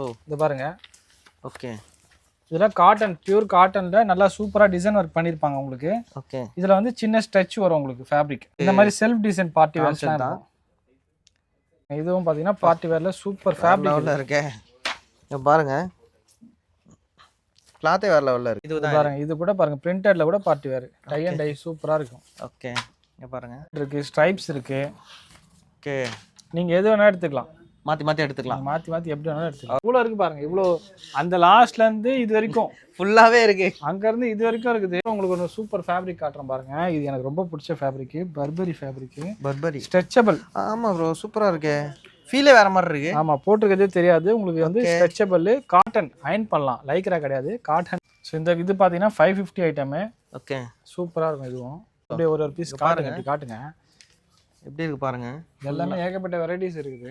ஓ. இது பாருங்க. ஓகே. இதெல்லாம் காட்டன் பியூர் காட்டனில் நல்லா சூப்பராக டிசைன் ஒர்க் பண்ணியிருப்பாங்க உங்களுக்கு. ஓகே. இதில் வந்து சின்ன ஸ்ட்ரெச் வரும் உங்களுக்கு ஃபேப்ரிக் இந்த மாதிரி செல்ஃப் டிசைன் பார்ட்டி வேர்ஸ்லாம் தான். இதுவும் பார்த்தீங்கன்னா பார்ட்டி வேரில் சூப்பர் ஃபேப்ரிக் லெவலில் இருக்கே. இங்க பாருங்க. கிளாத்தே வேற லெவலில் இருக்கு. இதுதான் பாருங்க. இது கூட பாருங்க. பிரிண்டட்ல கூட party wear tie and dye சூப்பராக இருக்கும். ஓகே இங்க பாருங்க. இருக்கு. ஸ்ட்ரைப்ஸ் இருக்கு. ஓகே நீங்க எது வேணா எடுத்துக்கலாம். மாற்றி மாற்றி எடுத்துக்கலாம். மாத்தி மாத்தி எப்படி வேணாலும் எடுத்துக்கலாம். இவ்வளோ இருக்கு பாருங்க இவ்வளோ அந்த லாஸ்ட்ல இருந்து இது வரைக்கும். ஃபுல்லாகவே இருக்கு. அங்க இருந்து இது வரைக்கும் இருக்குது. உங்களுக்கு ஒரு சூப்பர் ஃபேப்ரிக் காட்டுறேன் பாருங்க. இது எனக்கு ரொம்ப பிடிச்ச fabric Burberry fabric Burberry stretchable ஆமாம் ப்ரோ சூப்பராக இருக்கே. ஃபீலே வேற மாதிரி இருக்கு. ஆமா போட்டிருக்கிறதே தெரியாது. உங்களுக்கு வந்து ஸ்ட்ரெச்சபிள் காட்டன் அயன் பண்ணலாம். லைக்ரா கிடையாது காட்டன் ஸோ இந்த இது பார்த்தீங்கன்னா ஃபைவ் ஃபிஃப்டி ஐட்டமு ஓகே சூப்பராக இருக்கும் இதுவும். அப்படியே ஒரு ஒரு பீஸ் காட்டுங்க இப்படி காட்டுங்க. எப்படி இருக்கு பாருங்க. எல்லாமே ஏகப்பட்ட வெரைட்டிஸ் இருக்குது.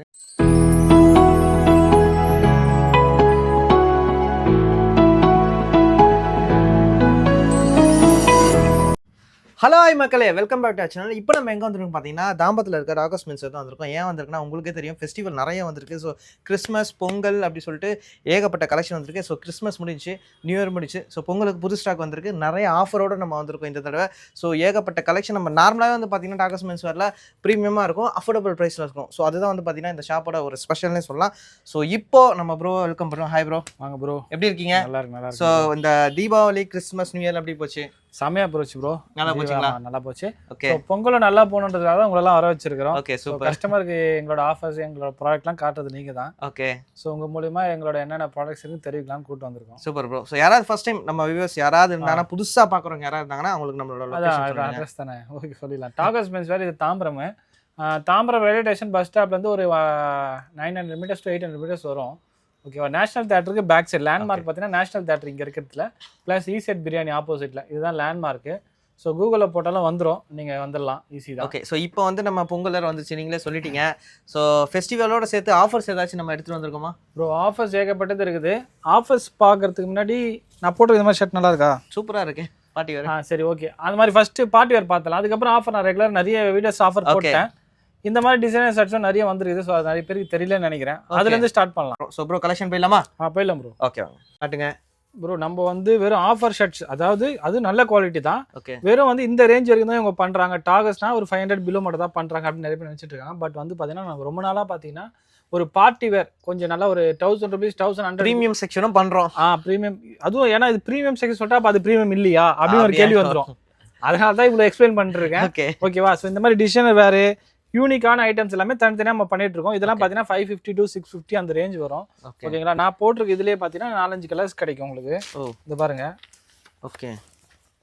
ஹலோ ஐ மக்களே. வெல்கம் பேக் டு சேனல் இப்போ நம்ம எங்கே வந்திருக்கோம் பார்த்தீங்கன்னா தாம்பத்தில் இருக்க டாகஸ் மின்ஸ் தான் வந்திருக்கோம். ஏன் வந்திருக்குன்னா உங்களுக்கே தெரியும். ஃபெஸ்டிவல் நிறைய வந்திருக்கு. ஸோ கிறிஸ்மஸ் பொங்கல் அப்படி சொல்லிட்டு ஏகப்பட்ட கலெக்ஷன் வந்திருக்கு. ஸோ கிறிஸ்மஸ் முடிஞ்சு நியூ இயர் முடிச்சு ஸோ பொங்கலுக்கு புது ஸ்டாக் வந்திருக்கு. நிறைய ஆஃபரோட நம்ம வந்திருக்கோம் இந்த தடவை. ஸோ ஏகப்பட்ட கலெக்ஷன் நம்ம நார்மலாகவே வந்து பார்த்தீங்கன்னா டாகஸ் மின்ஸ் வரல ப்ரீமியமாக இருக்கும். அஃபோர்டபுள் ப்ரைஸில் இருக்கும். ஸோ அதுதான் வந்து பார்த்தீங்கன்னா இந்த ஷாப்போட ஒரு ஸ்பெஷல்னே சொல்லலாம். ஸோ இப்போ நம்ம ப்ரோ வெல்கம் பண்ணுறோம் ஹாய் ப்ரோ வாங்க ப்ரோ எப்படி இருக்கீங்க? நல்லா இருக்கு நல்லா ஸோ இந்த தீபாவளி கிறிஸ்மஸ் நியூ இயர் எப்படி போச்சு? செமையா போச்சு ப்ரோ நல்லா போச்சுங்களா? நல்லா போச்சு. ஓகே ஸோ பொங்கலும் நல்லா போகணுன்றதுக்காக உங்களெல்லாம் வர வச்சிருக்கிறோம். ஓகே சூப்பர் கஸ்டமருக்கு எங்களோட ஆஃபர்ஸ் எங்களோட ப்ராடக்ட்லாம் காட்டுறது நீங்க தான். ஓகே ஸோ உங்க மூலியமா எங்களோட என்னென்ன ப்ராடக்ட்ஸ் இருக்கு தெரிவிக்கலாம்னு கூட்டு வந்திருக்கோம். சூப்பர் ப்ரோ ஸோ யாராவது ஃபர்ஸ்ட் டைம் நம்ம வியூவர்ஸ் யாராவது இருந்தாங்கன்னா புதுசா பார்க்குறவங்க யாராவது இருந்தாங்கன்னா அவங்களுக்கு நம்மளோட அட்ரஸ் தானே. ஓகே சொல்லிடலாம். டாகஸ் மென்ஸ் வேறு இது Tambaram. Tambaram railway station bus ஸ்டாப்லேருந்து ஒரு nine hundred metres to eight hundred metres வரும். ஓகேவா நேஷனல் தேட்டருக்கு பேக் சைடு லேண்ட்மார்க் பார்த்தீங்கன்னா நேஷனல் தேட்டர் இங்கே இருக்கிறதுல. ப்ளஸ் ஈசெட் பிரியாணி ஆப்போசிட்டில் இதுதான் லேண்ட்மார்க்கு ஸோ கூகுளில் போட்டாலும் வந்துடும் நீங்கள் வந்துடலாம் ஈஸி தான். ஓகே ஸோ இப்போ வந்து நம்ம பொங்கல் வேற வந்துச்சு. நீங்களே சொல்லிட்டீங்க. ஸோ ஃபெஸ்டிவலோட சேர்த்து ஆஃபர்ஸ் ஏதாச்சும் நம்ம எடுத்துட்டு வந்திருக்கோமா? ப்ரோ ஆஃபர்ஸ் ஏகப்பட்டது இருக்குது. ஆஃபர்ஸ் பார்க்கறதுக்கு முன்னாடி நான் போட்டு இந்த மாதிரி ஷர்ட் நல்லா இருக்கா? சூப்பரா இருக்கு. பாட்டி வேற. ஆ சரி ஓகே அந்த மாதிரி ஃபர்ஸ்ட் பார்ட்டி வேர் பார்த்தலாம் அதுக்கப்புறம் ஆஃபர் நான் ரெகுலர் நிறைய வீடியோஸ் ஆஃபர். போட்டேன். இந்த மாதிரி டிசைனர் ஷர்ட்ஸும் நிறைய வந்துருக்குது. ஸோ அது நிறைய பேருக்கு தெரியலன்னு நினைக்கிறேன். அதுலேருந்து ஸ்டார்ட் பண்ணலாம். ஸோ ப்ரோ கலெக்ஷன் போயிடலாமா? ஆ போயிடலாம் ப்ரோ ஓகே வாங்க. காட்டுங்க. ப்ரோ நம்ம வந்து வெறும் ஆஃபர் ஷர்ட்ஸ் அதாவது அது நல்ல குவாலிட்டி தான். ஓகே வெறும் வந்து இந்த ரேஞ்ச் வரைக்கும் தான் இவங்க பண்ணுறாங்க டாகஸ்னா ஒரு ஃபைவ் ஹண்ட்ரட் பிலோ மட்டும் தான் பண்ணுறாங்க அப்படின்னு நிறைய பேர் நினச்சிட்டு இருக்காங்க. பட் வந்து பார்த்தீங்கன்னா நம்ம ரொம்ப நாளாக பார்த்தீங்கன்னா ஒரு பார்ட்டி வேர் கொஞ்சம் நல்லா ஒரு thousand rupees thousand hundred premium செக்ஷனும் பண்றோம். ஆ ப்ரீமியம் அதுவும் ஏன்னா இது ப்ரீமியம் செக்ஷன் சொல்லிட்டா அப்ப அது ப்ரீமியம் இல்லையா? அப்படின்னு ஒரு? கேள்வி வந்துடும் அதனால தான் இவ்வளோ எக்ஸ்பிளைன் பண்ணிருக்கேன் ஓகே ஓகேவா ஸோ இந்த மாதிரி டிசைனர் வேறு யூனிக்கான ஐட்டம்ஸ் எல்லாமே தனித்தனியாக நம்ம பண்ணிட்டு இருக்கோம் இதெல்லாம் பார்த்தீங்கன்னா five fifty to six fifty அந்த ரேஞ்ச் வரும். ஓகே ஓகேங்களா நான் போட்டிருக்க இதுலேயே பார்த்தீங்கன்னா நாலஞ்சு கலர்ஸ் கிடைக்கும் உங்களுக்கு. இது பாருங்க. ஓகே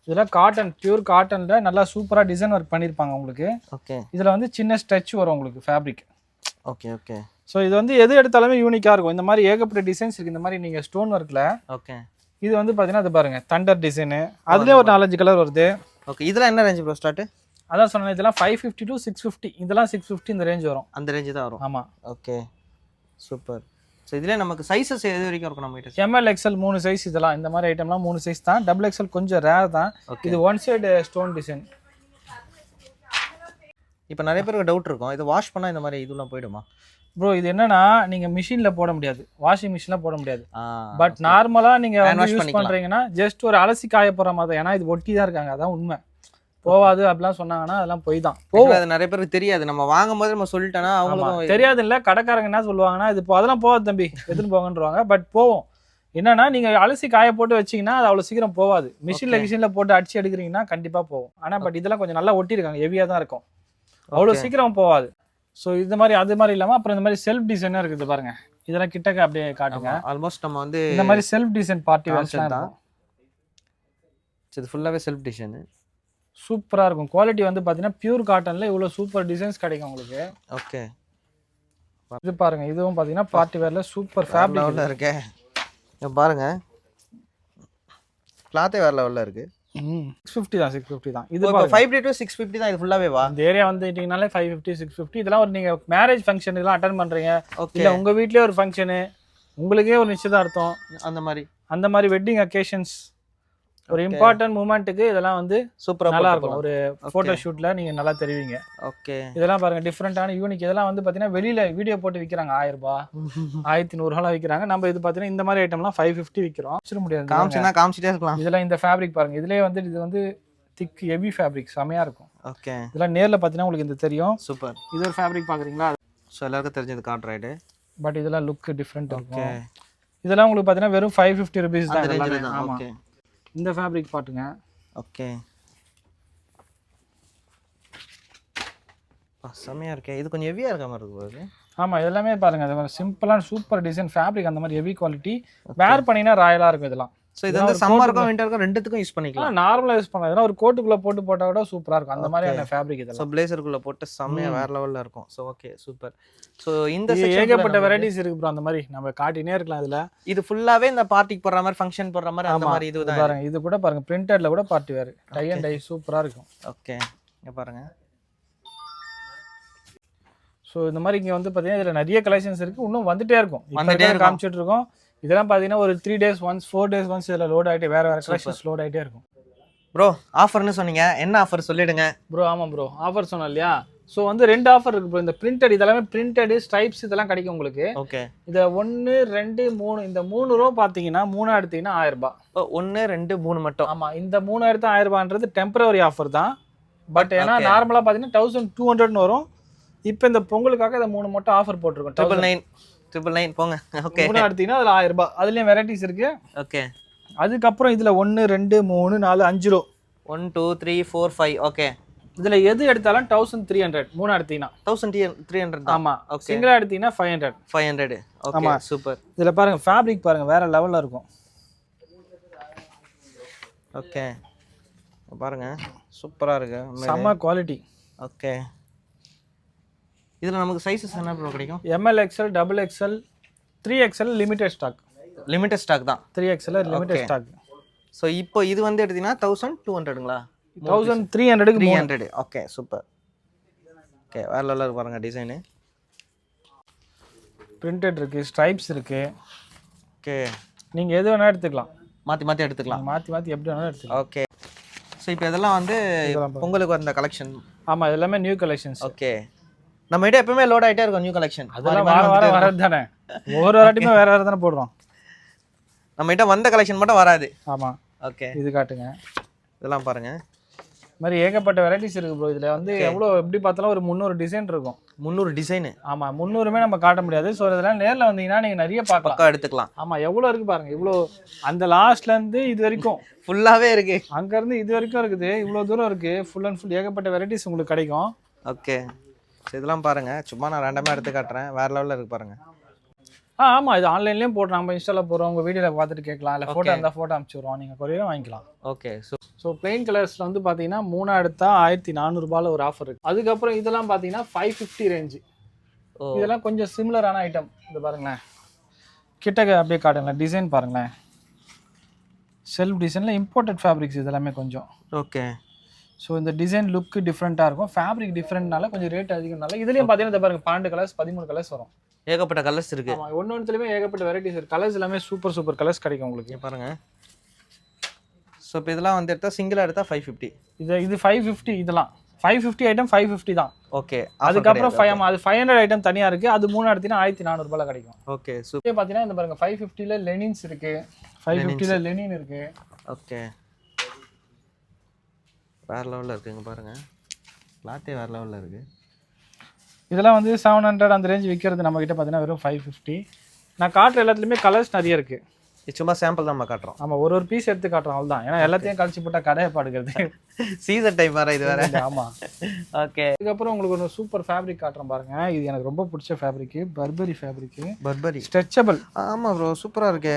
இதெல்லாம் காட்டன் பியூர் காட்டனில் நல்லா சூப்பராக டிசைன் ஒர்க் பண்ணியிருப்பாங்க உங்களுக்கு. ஓகே இதில் வந்து சின்ன ஸ்ட்ரெச் வரும் உங்களுக்கு ஃபேப்ரிக் ஓகே ஓகே ஸோ இது வந்து எது எடுத்தாலுமே யூனிக்காக இருக்கும். இந்த மாதிரி ஏகப்பட்ட டிசைன்ஸ் இருக்குது இந்த மாதிரி நீங்கள் ஸ்டோன் ஒர்க்கில் ஓகே இது வந்து பார்த்தீங்கன்னா அது பாருங்க தண்டர் டிசைனு அதுலேயே ஒரு நாலஞ்சு கலர் வருது. ஓகே இதெல்லாம் என்ன ரேஞ்ச் ப்ரோ ஸ்டார்ட் அதான் சொன்னேன் இதெல்லாம் five fifty to six fifty இதெல்லாம் சிக்ஸ் ஃபிஃப்டி இந்த ரேஞ்ச் வரும். அந்த ரேஞ்சு தான் வரும். ஆமாம் ஓகே சூப்பர் ஸோ இதுல நமக்கு சைஸஸ் எது வரைக்கும் இருக்கும் நம்ம கிட்ட எம்எல் எக்ஸ்எல் மூணு சைஸ் இதெல்லாம் இந்த மாதிரி ஐட்டம்லாம் மூணு சைஸ் தான். டபுள் எக்ஸ்எல் கொஞ்சம் ரேர் தான். இது ஒன் சைடு ஸ்டோன் டிசைன் இப்போ நிறைய பேருக்கு டவுட் இருக்கும். இது வாஷ் பண்ணா இந்த மாதிரி இதெல்லாம் போயிடுமா? ப்ரோ இது என்னன்னா நீங்கள் மிஷினில் போட முடியாது. வாஷிங் மிஷினில் போட முடியாது. But Hand wash use. பண்ணுறீங்கன்னா ஜஸ்ட் ஒரு அலசி காய போகிற மாதிரி. ஏன்னா இது ஒட்டி தான் இருக்காங்க. அதான் உண்மை. போவாது அப்படிலாம் சொன்னாங்கன்னா அதெல்லாம் பொய் தான் Actually அது நிறைய பேருக்கு தெரியாது. நம்ம வாங்கும் போது நம்ம சொல்லிட்டோம்னா. அவங்களுக்கும் தெரியாது இல்ல கடைக்காரங்க என்ன சொல்லுவாங்கன்னா இது அதெல்லாம் போகாது தம்பி எடுத்துன்னு போங்கன்றவாங்க. பட் போவோம் என்னன்னா நீங்க அலசி காய போட்டு வச்சீங்கன்னா அது அவ்வளவு சீக்கிரம் போகாது. மிஷின்ல. மிஷின்ல போட்டு அடிச்சு எடுக்கிறீங்கன்னா கண்டிப்பா போகும். ஆனா பட் இதெல்லாம் கொஞ்சம் நல்லா ஒட்டியிருக்காங்க. ஹெவியா தான் இருக்கும். அவ்வளவு Okay. சீக்கிரம் போகாது. ஸோ இந்த மாதிரி அது மாதிரி இல்லாம அப்புறம் இந்த மாதிரி செல்ஃப் டிசைனா இருக்குது பாருங்க. இதெல்லாம் கிட்டக்க அப்படியே காட்டுங்க. ஆல்மோஸ்ட் நம்ம வந்து இந்த மாதிரி செல்ஃப் டிசைன் பார்ட்டி தான். இது ஃபுல்லாவே செல்ஃப் டிசைன் சூப்பரா இருக்கும். குவாலிட்டி வந்து பாத்தீங்கன்னா பியூர் காட்டன்ல இவ்வளவு சூப்பர் டிசைன்ஸ் கிடைக்கும் உங்களுக்கு. ஓகே. இது பாருங்க இதுவும் பாத்தீங்கன்னா பார்ட்டி வேர்ல சூப்பர் ஃபேப்ரிக் லெவலில் இருக்கே. இங்க பாருங்க. கிளாத்தே வேற லெவலில் இருக்கு. சிக்ஸ் ஃபிஃப்டி தான் சிக்ஸ் ஃபிஃப்டி தான். இது ஃபைவ் டு சிக்ஸ் ஃபிஃப்டி தான் இது ஃபுல்லாவே வா? இந்த ஏரியா வந்துட்டீங்கனாலே ஃபைவ் ஃபிஃப்டி சிக்ஸ் ஃபிஃப்டி இதெல்லாம் ஒரு நீங்கள் மேரேஜ் ஃபங்க்ஷன் இதெல்லாம் அட்டன் பண்ணுறீங்க இல்லை உங்கள் வீட்லேயே ஒரு ஃபங்க்ஷனு உங்களுக்கே ஒரு நிச்சயதார்த்தம். அந்த மாதிரி. அந்த மாதிரி வெட்டிங் அக்கேஷன்ஸ் ஒரு இம்பார்ட்டன்ட் மூமெண்ட்டுக்கு இதெல்லாம் வந்து சூப்பரா நல்லா இருக்கும். ஒரு போட்டோ ஷூட்ல நீங்க நல்லா தெரிவிங்க. ஓகே இதெல்லாம் பாருங்க டிஃப்ரெண்டான யூனிக் இதெல்லாம் வந்து பாத்தீங்கன்னா வெளியில வீடியோ போட்டு விக்கிறாங்க. ஆயிரம் ரூபாய் ஆயிரத்தி நூறுரூவா விக்கிறாங்க. நம்ம இது பாத்தீங்கன்னா இந்த மாதிரி ஐட்டம்லாம் ஃபைவ் ஃபிஃப்டி விற்கிறோம் வச்சிட முடியாது. காமிச்சுனா காமிச்சிட்டே இருக்கலாம். இதெல்லாம் இந்த ஃபேப்ரிக் பாருங்க. இதுலயே வந்து இது வந்து திக் ஹெவி ஃபேப்ரிக் செமையா இருக்கும். ஓகே இதெல்லாம் நேர்ல பாத்தீங்கன்னா உங்களுக்கு இது தெரியும். சூப்பர் இது ஒரு ஃபேப்ரிக் பாக்குறீங்களா? ஸோ எல்லாருக்கும் தெரிஞ்சது காட்ராய்டு பட் இதெல்லாம் லுக் டிஃப்ரெண்ட் ஓகே இருக்கும் இதெல்லாம் உங்களுக்கு பாத்தீங்கன்னா வெறும் ஃபைவ் ஃபிஃப்டி ருபீஸ் தான். அந்த இந்த ஃபேப்ரிக் பாட்டுங்க. ஓகே. செம்மையா இருக்கே. இது கொஞ்சம் ஹெவியா இருக்க மாதிரி இருக்கு பாரு. ஆமா எல்லாமே பாருங்க. அது சிம்பிளான சூப்பர் டிசைன் ஃபேப்ரிக் அந்த மாதிரி ஹெவி குவாலிட்டி வேர் பண்ணினா ராயலா இருக்கும் இதெல்லாம். ஸோ இது வந்து சம்மருக்கும் விண்டருக்கும் ரெண்டுத்துக்கும் யூஸ் பண்ணிக்கலாம். நார்மலா யூஸ் பண்ணலாம். ஒரு கோட்டுக்குள்ள போட்டு போட்டா கூட சூப்பரா இருக்கும். அந்த மாதிரியான ஃபேப்ரிக் ஸோ இதெல்லாம். பிளேசருக்குள்ள போட்டு செம்மையா வேற லெவல்ல இருக்கும். ஸோ ஓகே சூப்பர் ஸோ இந்த இது ஏகப்பட்ட வெரைட்டிஸ் இருக்கு ப்ரோ அந்த மாதிரி. நம்ம காட்டினே இருக்கலாம் இதுல. இது ஃபுல்லாவே இந்த பார்ட்டிக்கு போடுற மாதிரி ஃபங்க்ஷன் போடுற மாதிரி அந்த. மாதிரி இது பாருங்க இது கூட பாருங்க. பிரிண்டட்ல கூட பார்ட்டி வேறு டை அண்ட் டை சூப்பரா இருக்கும். ஓகே இங்க பாருங்க. ஸோ இந்த மாதிரி இங்க வந்து பாத்தீங்கன்னா இதுல நிறைய கலெக்ஷன்ஸ் இருக்கு. இன்னும் வந்துட்டே இருக்கும். வந்துட்டே. காமிச்சிட்டு இருக்கோம். இதெல்லாம் பாத்தீங்கன்னா ஒரு three days once four days once இதுல லோட் ஆயிட்டு வேற வேற கலெக்ஷன்ஸ் லோட் ஆயிட்டே இருக்கும். ப்ரோ ஆஃபர்னு சொன்னீங்க. என்ன ஆஃபர் சொல்லிடுங்க. ப்ரோ ஆமாம் ப்ரோ ஆஃபர் சொன்னோம் இல்லையா? ஸோ வந்து ரெண்டு ஆஃபர் இருக்கு ப்ரோ இந்த பிரிண்டட் இதெல்லாமே பிரிண்டட் ஸ்ட்ரைப்ஸ் இதெல்லாம் கிடைக்கும் உங்களுக்கு. ஓகே இதை ஒன்று ரெண்டு மூணு இந்த மூணு ரூபா பார்த்தீங்கன்னா மூணா எடுத்தீங்கன்னா ஆயிரம் ரூபாய் ஒன்று ரெண்டு மூணு மட்டும். ஆமாம் இந்த மூணாயிரத்து ஆயிரம் ரூபான்றது டெம்பரரி ஆஃபர் தான். பட் ஏன்னா. நார்மலாக பார்த்தீங்கன்னா தௌசண்ட் டூ ஹண்ட்ரட்னு வரும். இப்போ இந்த பொங்கலுக்காக இந்த மூணு மட்டும் ஆஃபர் போட்டிருக்கோம். ட்ரிபிள் நைன் ட்ரிபிள் நைன் போங்க. ஓகே மூணு எடுத்தீங்கன்னா அதில் ஆயிரம் ரூபாய். அதுலேயும் வெரைட்டிஸ் இருக்கு. ஓகே அதுக்கப்புறம் இதில் ஒன்று ரெண்டு மூணு நாலு அஞ்சு ரூபா. One two three four five okay இதில் எது எடுத்தாலும் தௌசண்ட் த்ரீ ஹண்ட்ரட் மூணு எடுத்தீங்கன்னா. தௌசண்ட் த்ரீ ஹண்ட்ரட் ஆமாம் Okay. சிங்கிளாக எடுத்தீங்கன்னா five hundred five hundred okay ஆமா. சூப்பர் இதில் பாருங்க ஃபேப்ரிக் பாருங்க வேற லெவலில் இருக்கும். ஓகே பாருங்க. சூப்பரா இருக்கு. செம்ம குவாலிட்டி ஓகே இதுல நமக்கு சைஸஸ் என்ன ப்ரோ கிடைக்கும்? M L XL double XL three XL limited stock limited stock தான். Three XL limited. Stock so இப்போ இது வந்து எடுத்தீங்கன்னா தௌசண்ட் டூ ஹண்ட்ரடுங்களா தௌசண்ட் த்ரீ ஹண்ட்ரடுக்கு three hundred okay super okay வேற லெவலில் இருக்கு பாருங்க டிசைனு பிரிண்டட் இருக்கு ஸ்ட்ரைப்ஸ் இருக்கு. ஓகே நீங்க எது வேணா எடுத்துக்கலாம். மாற்றி மாற்றி எடுத்துக்கலாம். மாத்தி மாத்தி எப்படி வேணாலும் எடுத்துக்கலாம். ஓகே ஸோ இப்போ இதெல்லாம் வந்து இதெல்லாம். பொங்கலுக்கு வந்த கலெக்ஷன் ஆமா இது எல்லாமே நியூ கலெக்ஷன்ஸ் ஓகே நம்ம கிட்ட எப்பவுமே லோட் ஆயிட்டே இருக்கும் நியூ கலெக்ஷன் அதெல்லாம் வார வாரம் வரது தானே? ஒவ்வொரு வாட்டியுமே வேற வேற தானே போடுறோம். நம்ம கிட்ட வந்த கலெக்ஷன் மட்டும் வராது. ஆமா. ஓகே இது காட்டுங்க. இதெல்லாம் பாருங்க. இந்த மாதிரி ஏகப்பட்ட வெரைட்டிஸ் இருக்கு ப்ரோ இதுல வந்து எவ்வளோ எப்படி பார்த்தாலும் ஒரு முந்நூறு டிசைன் இருக்கும். முந்நூறு டிசைனு ஆமா முந்நூறுமே நம்ம காட்ட முடியாது. ஸோ இதெல்லாம் நேர்ல வந்தீங்கன்னா நீங்க நிறைய பார்க்கலாம். எடுத்துக்கலாம். ஆமா எவ்வளவு இருக்கு பாருங்க. இவ்வளோ அந்த லாஸ்ட்ல இருந்து இது வரைக்கும். ஃபுல்லாகவே இருக்கு. அங்க இருந்து இது வரைக்கும் இருக்குது. இவ்வளவு தூரம் இருக்கு. ஃபுல் அண்ட் ஃபுல் ஏகப்பட்ட வெரைட்டிஸ் உங்களுக்கு கிடைக்கும். ஓகே ஸோ இதெல்லாம் பாருங்க. சும்மா நான் ரெண்டமாக எடுத்து காட்டுறேன். வேற லெவலில் இருக்கு பாருங்க. ஆ ஆமா இது ஆன்லைன்லயும் போடுறோம் நம்ம இன்ஸ்டால போடுறோம். உங்க வீடியோல பார்த்துட்டு கேட்கலாம். இல்ல போட்டோ Okay. இருந்தா போட்டோ அனுப்பிச்சுடுறோம் நீங்க கொரியரும் வாங்கிக்கலாம். ஓகே ஸோ ஸோ பிளெயின் கலர்ஸ்ல வந்து பாத்தீங்கன்னா மூணா எடுத்தா ஆயிரத்தி நானூறுபால ஒரு ஆஃபர் இருக்கு. அதுக்கப்புறம் இதெல்லாம் பாத்தீங்கன்னா ஃபைவ் ஃபிஃப்டி ரேஞ்சு இதெல்லாம் கொஞ்சம் சிமிலரான ஐட்டம் இது பாருங்களேன். கிட்டக்க அப்படியே காட்டுங்களேன். டிசைன் பாருங்களேன். செல்ஃப் டிசைனில் இம்போர்ட்டட் ஃபேப்ரிக்ஸ் இதெல்லாமே கொஞ்சம். ஓகே ஸோ இந்த டிசைன் லுக் டிஃப்ரெண்ட்டாக இருக்கும். ஃபேப்ரிக் டிஃப்ரெண்ட்னால கொஞ்சம் ரேட் அதிகம்னால இதுலேயும் பார்த்தீங்கன்னா பாருங்க பன்னெண்டு கலர்ஸ் பதிமூணு கலர்ஸ் வரும். ஏகப்பட்ட கலர்ஸ் இருக்கு. ஒன்று ஒன்றுலையுமே ஏகப்பட்ட வெரைட்டிஸ் இருக்கு. கலர்ஸ் எல்லாமே சூப்பர் சூப்பர் கலர்ஸ் கிடைக்கும் உங்களுக்கு. பாருங்க. ஸோ இப்போ இதெல்லாம் வந்து எடுத்தா சிங்கிளாக எடுத்தா ஃபைவ் ஃபிஃப்டி இது இது ஃபைவ் ஃபிஃப்டி இதெல்லாம். Five fifty item five fifty தான். ஓகே அதுக்கப்புறம் ஃபைவ் அது ஃபைவ் ஹண்ட்ரட் ஐட்டம் தனியாக இருக்குது அது மூணு எடுத்தீங்கன்னா ஆயிரத்தி நானூறுபால கிடைக்கும். ஓகே இதே பார்த்தீங்கன்னா இந்த பாருங்க ஃபைவ் ஃபிஃப்டியில் லெனின்ஸ் இருக்கு. ஃபைவ் ஃபிஃப்டியில் லெனின் இருக்கு. ஓகே வேற லெவலில் இருக்குங்க பாருங்க. கிளாத்தே வேற லெவலில் இருக்கு. இதெல்லாம் வந்து செவன் ஹண்ட்ரட் அந்த ரேஞ்ச் விற்கிறது நம்ம கிட்ட பார்த்தீங்கன்னா வெறும் ஃபைவ் ஃபிஃப்டி நான் காட்டுற எல்லாத்துலேயுமே கலர்ஸ் நிறைய இருக்கு. இது சும்மா சாம்பிள் தான் நம்ம காட்டுறோம். ஆமா ஒரு ஒரு பீஸ் எடுத்து காட்டுறோம் அவ்வளோதான் ஏன்னா எல்லாத்தையும் கழிச்சு போட்டால் கடையை பாடுகிறது. சீசன் டைம் வேற இது வேற. ஆமா. ஓகே அதுக்கப்புறம் உங்களுக்கு ஒரு சூப்பர் ஃபேப்ரிக் காட்டுறேன் பாருங்க. இது எனக்கு ரொம்ப பிடிச்ச fabric Burberry fabric Burberry stretchable ஆமா ப்ரோ சூப்பரா இருக்கு.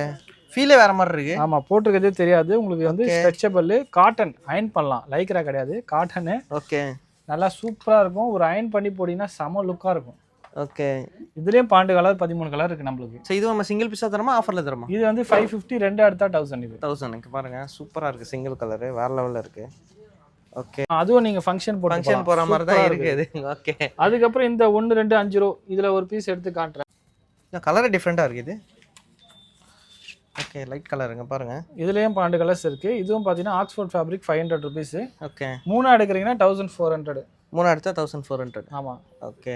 ஃபீலே வேற மாதிரி இருக்கு. ஆமா போட்டிருக்கிறதே தெரியாது. உங்களுக்கு வந்து ஸ்ட்ரெச்சபிள் காட்டன் அயன் பண்ணலாம். லைக்ரா கிடையாது. காட்டனு ஓகே நல்லா சூப்பரா இருக்கும். ஒரு அயன் பண்ணி போட்டீங்கன்னா செம லுக்கா இருக்கும். ஓகே இதுலயும் பன்னெண்டு கலர் பதிமூணு கலர் இருக்கு நம்மளுக்கு. ஸோ இது நம்ம சிங்கிள் பீஸாக தரமா ஆஃபரில் தரமா இது வந்து ஃபைவ் ஃபிஃப்டி ரெண்டு எடுத்தா தௌசண்ட் இது. தௌசண்ட் பாருங்க சூப்பரா இருக்கு சிங்கிள் கலரு வேற லெவலில் இருக்கு. ஓகே அதுவும் நீங்க ஃபங்க்ஷன் போட்டு ஃபங்க்ஷன் போற மாதிரி தான் இருக்கு இது. ஓகே அதுக்கப்புறம் இந்த ஒன்று ரெண்டு அஞ்சு ரூபா இதுல ஒரு பீஸ் எடுத்து காட்டுறேன். கலரே டிஃப்ரெண்ட்டாக இருக்கு இது. ஓகே லைட் கலருங்க பாருங்க. இதுலேயும் பன்னெண்டு கலர்ஸ் இருக்குது இதுவும் பார்த்தீங்கன்னா Oxford fabric five hundred rupees okay மூணு எடுக்கிறீங்கன்னா தௌசண்ட் ஃபோர் ஹண்ட்ரட் மூணு எடுத்தா தௌசண்ட் ஃபோர் ஹண்ட்ரட் ஆமாம் ஓகே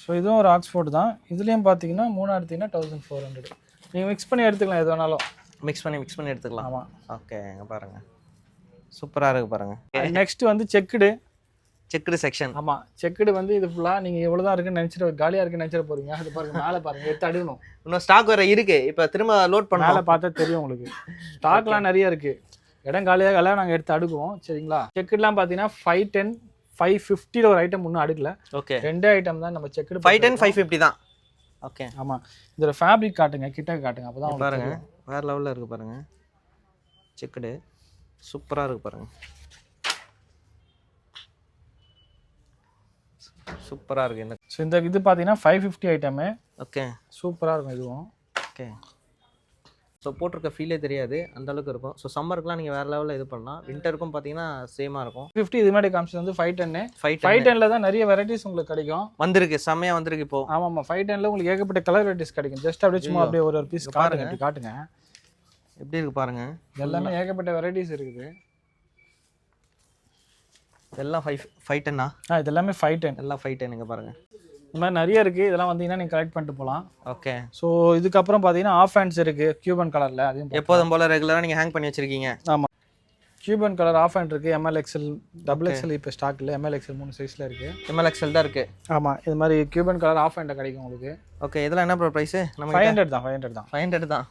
ஸோ இதுவும் ஒரு ஆக்ஸ்ஃபோர்ட் தான். இதுலேயும் பார்த்தீங்கன்னா மூணு எடுத்தீங்கன்னா தௌசண்ட் ஃபோர் ஹண்ட்ரட் நீங்கள் மிக்ஸ் பண்ணி எடுத்துக்கலாம் எது வேணாலும். மிக்ஸ் பண்ணி மிக்ஸ் பண்ணி எடுத்துக்கலாம். ஆமாம் ஓகே இங்க பாருங்க. சூப்பராக இருக்கு பாருங்க. நெக்ஸ்ட் வந்து செக்குடு செக்குடு செக்ஷன் ஆமாம் செக்குடு வந்து இது ஃபுல்லாக நீங்கள் எவ்வளோ தான் இருக்குன்னு நினச்சிட்டு காலியாக இருக்குன்னு நினச்சிட போகிறீங்க அது பாருங்க மேலே பாருங்க எடுத்து அடுக்கணும். இன்னும் ஸ்டாக் வேற இருக்கு. இப்போ திரும்ப லோட் மேலே பண்ணலாம் பார்த்தா தெரியும் உங்களுக்கு. ஸ்டாக்லாம் நிறைய இருக்குது இடம் காலியாக எல்லாம் நாங்கள் எடுத்து அடுக்குவோம். சரிங்களா? செக்குடுலாம் பார்த்தீங்கன்னா ஃபைவ் டென் ஃபைவ் ஃபிஃப்டியில் ஒரு ஐட்டம் இன்னும் அடுக்கல. ஓகே ரெண்டே ஐட்டம் தான் நம்ம checked five ten five fifty தான். ஓகே ஆமாம் இதில் ஃபேப்ரிக் காட்டுங்க கிட்ட காட்டுங்க. அப்போ தான் பாருங்க. வேற லெவலில் இருக்கு பாருங்க. செக்குடு. சூப்பராக இருக்கு பாருங்க. சூப்பராக இருக்கு இந்த ஸோ இந்த இது பார்த்தீங்கன்னா ஃபைவ் ஃபிஃப்டி ஐட்டமு ஓகே. சூப்பராக இருக்கும் இதுவும். ஓகே. ஸோ போட்டிருக்க ஃபீலே தெரியாது. அந்த அளவுக்கு இருக்கும். ஸோ சம்மருக்குலாம் நீங்கள் வேறு லெவலில் இது பண்ணலாம். வின்டருக்கும் பார்த்தீங்கன்னா சேமாக இருக்கும். ஃபிஃப்டி இது மாதிரி காமிச்சது வந்து ஃபைவ் டென்னு ஃபைவ் ஃபைவ் டென்னில் தான் நிறைய வெரைட்டிஸ் உங்களுக்கு கிடைக்கும். வந்திருக்கு. செம்மையாக வந்திருக்கு இப்போ. ஆமாம். ஆமாம் ஃபைவ் டென்னில் உங்களுக்கு ஏகப்பட்ட கலர் வெரைட்டிஸ் கிடைக்கும். ஜஸ்ட் அப்படியே சும்மா அப்படியே ஒரு ஒரு பீஸ் காட்டுங்க காட்டுங்க. எப்படி இருக்கு பாருங்க. எல்லாமே ஏகப்பட்ட வெரைட்டிஸ் இருக்குது. எல்லாம் ஃபைவ் ஃபைவ் டென்னா ஆ இது எல்லாமே ஃபைவ் டென் எல்லாம் ஃபைவ் டென் இங்கே பாருங்க. இந்த மாதிரி நிறைய இருக்குது இதெல்லாம் வந்தீங்கன்னா நீங்கள் கலெக்ட் பண்ணிட்டு போகலாம் ஓகே ஸோ இதுக்கப்புறம் பார்த்தீங்கன்னா ஆஃப் ஹேண்ட்ஸ் இருக்குது கியூபன் கலரில் அதையும் எப்போதும் போல் ரெகுலராக நீங்கள் ஹேங் பண்ணி வச்சிருக்கீங்க. ஆமாம் கியூபன் கலர் ஆஃப் ஹேண்ட் இருக்குது M L XL double XL இப்போ ஸ்டாக் இல்லை. எம்எல் எக்ஸல் மூணு சைஸில் இருக்குது எம்எல்எக்ஸ்எல் தான் இருக்குது ஆமாம் இது மாதிரி கியூபன் கலர் ஆஃப் ஹேண்டில் கிடைக்கும் உங்களுக்கு. ஓகே இதெல்லாம் என்ன ப்ரோ ப்ரைஸு நம்ம ஃபைவ் ஹண்ட்ரட் தான் ஃபைவ் ஹண்ட்ரட் தான். ஃபைவ் ஹண்ட்ரட் தான்.